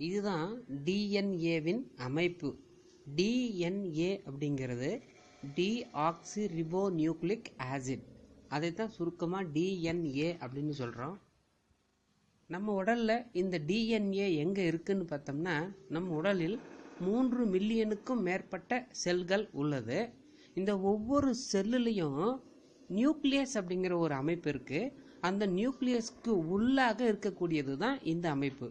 இதுதான் டிஎன்ஏவின் அமைப்பு. டிஎன்ஏ அப்படிங்கிறது டிஆக்சி ரிபோ நியூக்ளிக் ஆசிட் அதைத்தான் சுருக்கமாக டிஎன்ஏ அப்படின்னு சொல்கிறோம் நம்ம உடலில் இந்த டிஎன்ஏ எங்கே இருக்குன்னு பார்த்தோம்னா நம்ம உடலில் மூன்று மில்லியனுக்கும் மேற்பட்ட செல்கள் உள்ளது. இந்த ஒவ்வொரு செல்லுலேயும் நியூக்ளியஸ் அப்படிங்கிற ஒரு அமைப்பு இருக்குது அந்த நியூக்ளியஸ்க்கு உள்ளாக இருக்கக்கூடியது தான் இந்த அமைப்பு.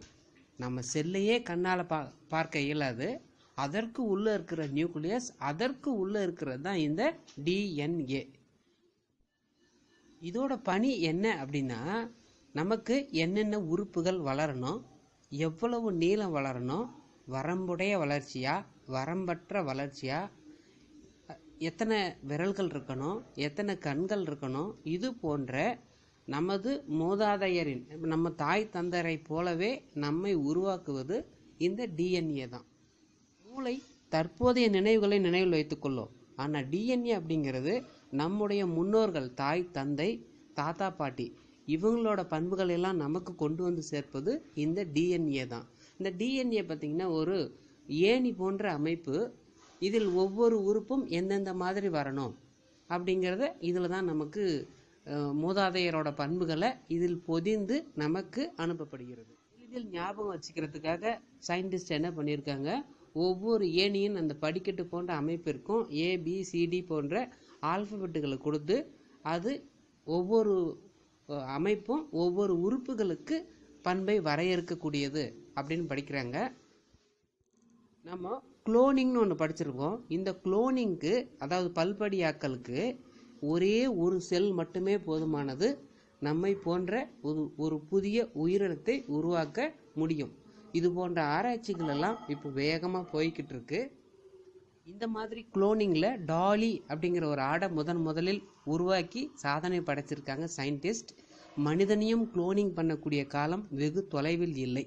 நம்ம செல்லையே கண்ணால் பா பார்க்க இயலாது. அதற்கு உள்ளே இருக்கிற நியூக்ளியஸ் அதற்கு உள்ளே இருக்கிறது தான் இந்த டிஎன்ஏ இதோட பணி என்ன அப்படின்னா நமக்கு என்னென்ன உறுப்புகள் வளரணும் எவ்வளவு நீளம் வளரணும் வரம்புடைய வளர்ச்சியா வரம்பற்ற வளர்ச்சியா எத்தனை விரல்கள் இருக்கணும் எத்தனை கண்கள் இருக்கணும் இது போன்ற நமது மூதாதையரின் நம்ம தாய் தந்தரை போலவே நம்மை உருவாக்குவது இந்த டிஎன்ஏ தான். மூளை தற்போதைய நினைவுகளை நினைவில் வைத்துக்கொள்ளும் ஆனால் டிஎன்ஏ அப்படிங்கிறது நம்முடைய முன்னோர்கள் தாய் தந்தை தாத்தா பாட்டி இவங்களோட பண்புகள் எல்லாம் நமக்கு கொண்டு வந்து சேர்ப்பது இந்த டிஎன்ஏ தான். இந்த டிஎன்ஏ பார்த்திங்கன்னா ஒரு ஏணி போன்ற அமைப்பு. இதில் ஒவ்வொரு உறுப்பும் எந்தெந்த மாதிரி வரணும் அப்படிங்கிறத இதில் தான் நமக்கு மூதாதையரோட பண்புகளை இதில் பொதிந்து நமக்கு அனுப்பப்படுகிறது. இதில் ஞாபகம் வச்சுக்கிறதுக்காக சயின்டிஸ்ட் என்ன பண்ணியிருக்காங்க ஒவ்வொரு ஏணியின் அந்த படிக்கட்டு போன்ற அமைப்பு இருக்கும் ஏபிசிடி போன்ற ஆல்பபெட்டுகளை கொடுத்து அது ஒவ்வொரு அமைப்பும் ஒவ்வொரு உறுப்புகளுக்கு பண்பை வரையறுக்கக்கூடியது அப்படின்னு படிக்கிறாங்க. நம்ம குளோனிங்னு ஒன்று படிச்சிருக்கோம். இந்த குளோனிங்க்கு அதாவது பல்படியாக்களுக்கு ஒரே ஒரு செல் மட்டுமே போதுமானது நம்மை போன்ற ஒரு ஒரு புதிய உயிரினத்தை உருவாக்க முடியும். இது போன்ற ஆராய்ச்சிகள் எல்லாம் இப்போ வேகமாக போய்கிட்டு இருக்கு. இந்த மாதிரி குளோனிங்கில் டாலி அப்படிங்கிற ஒரு ஆடை முதன் முதலில் உருவாக்கி சாதனை படைச்சிருக்காங்க சயின்டிஸ்ட். மனிதனையும் குளோனிங் பண்ணக்கூடிய காலம் வெகு தொலைவில் இல்லை.